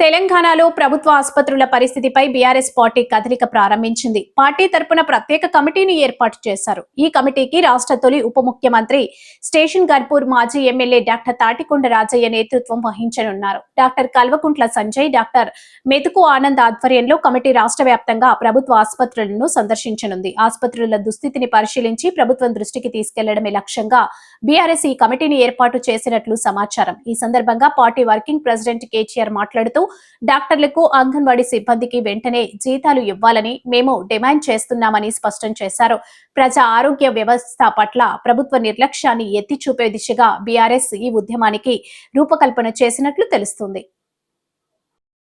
తెలంగాణలో ప్రభుత్వ ఆసుపత్రుల పరిస్థితిపై బీఆర్ఎస్ పార్టీ కదలిక ప్రారంభించింది. పార్టీ తరపున ప్రత్యేక కమిటీని ఏర్పాటు చేశారు. ఈ కమిటీకి రాష్ట్ర తొలి ఉప ముఖ్యమంత్రి స్టేషన్ గర్పూర్ మాజీ ఎమ్మెల్యే డాక్టర్ తాటికొండ రాజయ్య నేతృత్వం వహించనున్నారు. డాక్టర్ కల్వకుంట్ల సంజయ్ డాక్టర్ మెతుకు ఆనంద్ ఆధ్వర్యంలో కమిటీ రాష్ట్ర వ్యాప్తంగా ప్రభుత్వ ఆసుపత్రులను సందర్శించనుంది. ఆసుపత్రుల దుస్థితిని పరిశీలించి ప్రభుత్వం దృష్టికి తీసుకెళ్ళడమే లక్ష్యంగా బీఆర్ఎస్ ఈ కమిటీని ఏర్పాటు చేసినట్లు సమాచారం. ఈ సందర్భంగా పార్టీ వర్కింగ్ ప్రెసిడెంట్ కేటీఆర్ మాట్లాడుతూ డాక్టర్లకు అంగన్వాడీ సిబ్బందికి వెంటనే జీతాలు ఇవ్వాలని మేము డిమాండ్ చేస్తున్నామని స్పష్టం చేశారు. ప్రజా ఆరోగ్య వ్యవస్థ పట్ల ప్రభుత్వ నిర్లక్ష్యాన్ని ఎత్తి చూపే దిశగా బీఆర్ఎస్ ఈ ఉద్యమానికి రూపకల్పన చేసినట్లు తెలుస్తుంది.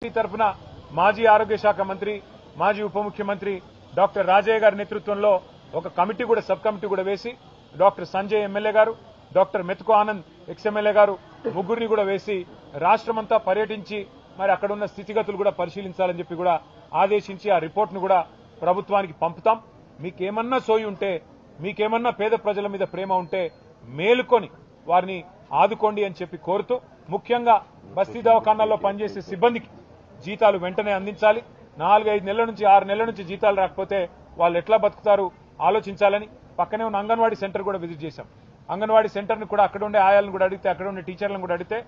తరఫున మాజీ ఆరోగ్య శాఖ మంత్రి మాజీ ఉప ముఖ్యమంత్రి డాక్టర్ రాజయ్య గారి నేతృత్వంలో ఒక కమిటీ కూడా సబ్ కమిటీ కూడా వేసి డాక్టర్ సంజయ్ ఎమ్మెల్యే గారు doctor Methuku Anand ex MLA గారు ముగ్గురిని కూడా వేసి రాష్ట్రమంతా పర్యటించి మరి అక్కడ ఉన్న స్థితిగతులు కూడా పరిశీలించాలని చెప్పి కూడా ఆదేశించి ఆ రిపోర్ట్ను కూడా ప్రభుత్వానికి పంపుతాం. మీకేమన్నా సోయి ఉంటే మీకేమన్నా పేద ప్రజల మీద ప్రేమ ఉంటే మేలుకొని వారిని ఆదుకోండి అని చెప్పి కోరుతూ ముఖ్యంగా బస్తీ దవాఖానాల్లో పనిచేసే సిబ్బందికి జీతాలు వెంటనే అందించాలి. నాలుగైదు నెలల నుంచి ఆరు నెలల నుంచి జీతాలు రాకపోతే వాళ్ళు ఎట్లా బతుకుతారు ఆలోచించాలని పక్కనే ఉన్న అంగన్వాడీ సెంటర్ కూడా విజిట్ చేశాం. అంగన్వాడీ సెంటర్ని కూడా అక్కడ ఉండే ఆయాలను కూడా అడిగితే అక్కడ ఉండే టీచర్లను కూడా అడిగితే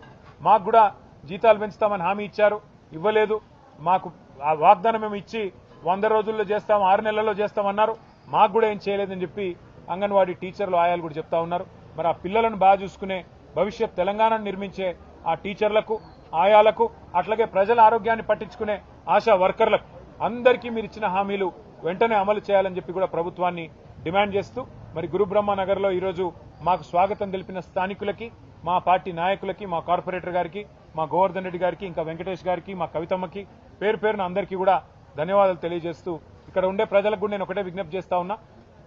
మాకు కూడా జీతాలు పెంచుతామని హామీ ఇచ్చారు ఇవ్వలేదు. మాకు ఆ వాగ్దానం మేము ఇచ్చి వంద రోజుల్లో చేస్తాం ఆరు నెలల్లో చేస్తామన్నారు మాకు కూడా ఏం చేయలేదని చెప్పి అంగన్వాడీ టీచర్లు ఆయాలు కూడా చెప్తా ఉన్నారు. మరి ఆ పిల్లలను బాగా చూసుకునే భవిష్యత్ తెలంగాణను నిర్మించే ఆ టీచర్లకు ఆయాలకు అట్లాగే ప్రజల ఆరోగ్యాన్ని పట్టించుకునే ఆశా వర్కర్లకు అందరికీ మీరు ఇచ్చిన హామీలు వెంటనే అమలు చేయాలని చెప్పి కూడా ప్రభుత్వాన్ని డిమాండ్ చేస్తూ మరి గురుబ్రహ్మ నగర్లో ఈరోజు మాకు స్వాగతం తెలిపిన స్థానికులకి మా పార్టీ నాయకులకి మా కార్పొరేటర్ గారికి మా గోవర్ధన్ రెడ్డి గారికి ఇంకా వెంకటేష్ గారికి మా కవితమ్మకి పేరు పేరున అందరికీ కూడా ధన్యవాదాలు తెలియజేస్తూ ఇక్కడ ఉండే ప్రజలకు కూడా నేను ఒకటే విజ్ఞప్తి చేస్తా ఉన్నా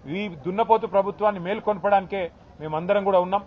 ఈ దున్నపోతు ప్రభుత్వాన్ని మేల్కొల్పడానికే మేమందరం కూడా ఉన్నాం.